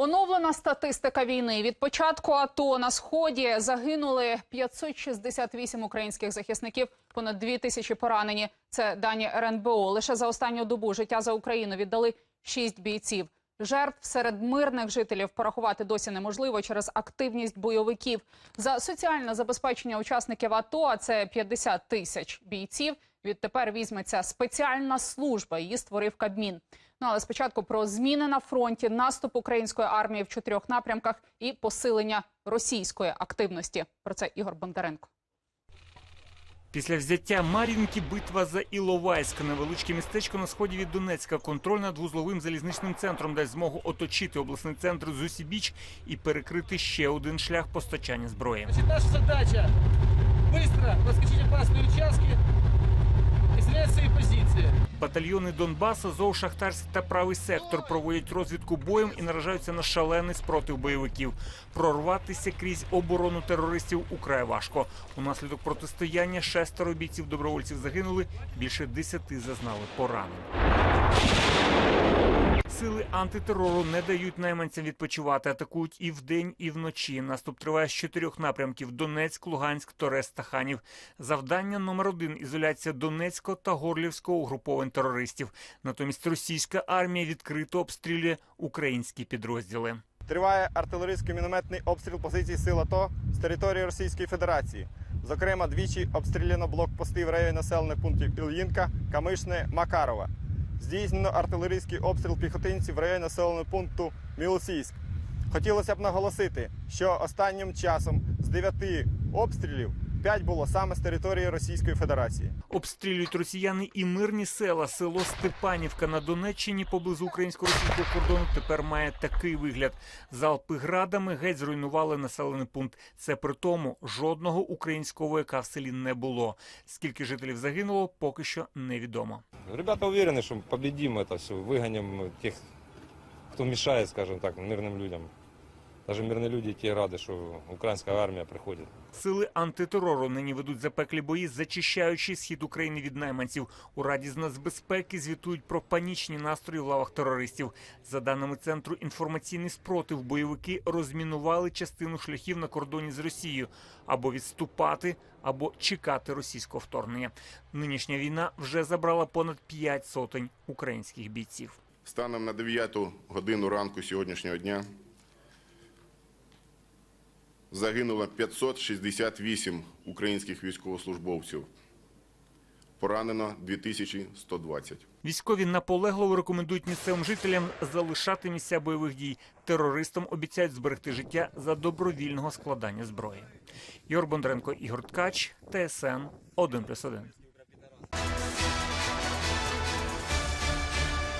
Оновлена статистика війни від початку АТО на сході загинули 568 українських захисників, понад 2 тисячі поранені. Це дані РНБО. Лише за останню добу життя за Україну віддали 6 бійців. Жертв серед мирних жителів порахувати досі неможливо через активність бойовиків. За соціальне забезпечення учасників АТО, а це 50 тисяч бійців. Відтепер візьметься спеціальна служба. Її створив Кабмін. Ну але спочатку про зміни на фронті, наступ української армії в чотирьох напрямках і посилення російської активності. Про це Ігор Бондаренко. Після взяття Мар'їнки битва за Іловайськ. Невеличке містечко на сході від Донецька. Контроль над вузловим залізничним центром дасть змогу оточити обласний центр з усі біч і перекрити ще один шлях постачання зброї. Наша задача быстро проскочить опасные участки и снять позиції. Батальйони Донбасу, Зов, Шахтарськ та правий сектор проводять розвідку боєм і наражаються на шалений спротив бойовиків. Прорватися крізь оборону терористів украй важко. Унаслідок протистояння шестеро бійців добровольців загинули, більше десяти зазнали поранень. Сили антитерору не дають найманцям відпочивати, атакують і вдень, і вночі. Наступ триває з чотирьох напрямків: Донецьк, Луганськ, Торез та Ханів. Завдання номер один ізоляція Донецького та Горлівського угруповань терористів. Натомість російська армія відкрито обстрілює українські підрозділи. Триває артилерійський мінометний обстріл позицій сил АТО з території Російської Федерації. Зокрема, двічі обстріляно блокпости в районі населених пунктів Ільїнка, Камишне, Макарова. Здійснено артилерійський обстріл піхотинців в районі населеного пункту Мілосійськ. Хотілося б наголосити, що останнім часом з дев'яти обстрілів п'ять було саме з території Російської Федерації. Обстрілюють росіяни і мирні села. Село Степанівка на Донеччині поблизу українсько-російського кордону тепер має такий вигляд. Залпи градами геть зруйнували населений пункт. Це при тому жодного українського вояка в селі не було. Скільки жителів загинуло, поки що невідомо. Ребята уверены, что победим это все, выгоним тех, кто мешает, скажем так, мирным людям. Даже мирные люди те рады, что украинская армия приходит. Сили антитерору нині ведуть запеклі бої, зачищаючи схід України від найманців. У Раді з нацбезпеки звітують про панічні настрої в лавах терористів. За даними центру інформаційний спротив, бойовики розмінували частину шляхів на кордоні з Росією або відступати, або чекати російського вторгнення. Нинішня війна вже забрала понад п'ять сотень українських бійців. Станом на 9 годину ранку сьогоднішнього дня загинуло 568 українських військовослужбовців. Поранено 2120. Військові наполегливо рекомендують місцевим жителям залишати місця бойових дій. Терористам обіцяють зберегти життя за добровільного складання зброї. Йор Бондренко, Ігор Ткач, ТСН 1+,1.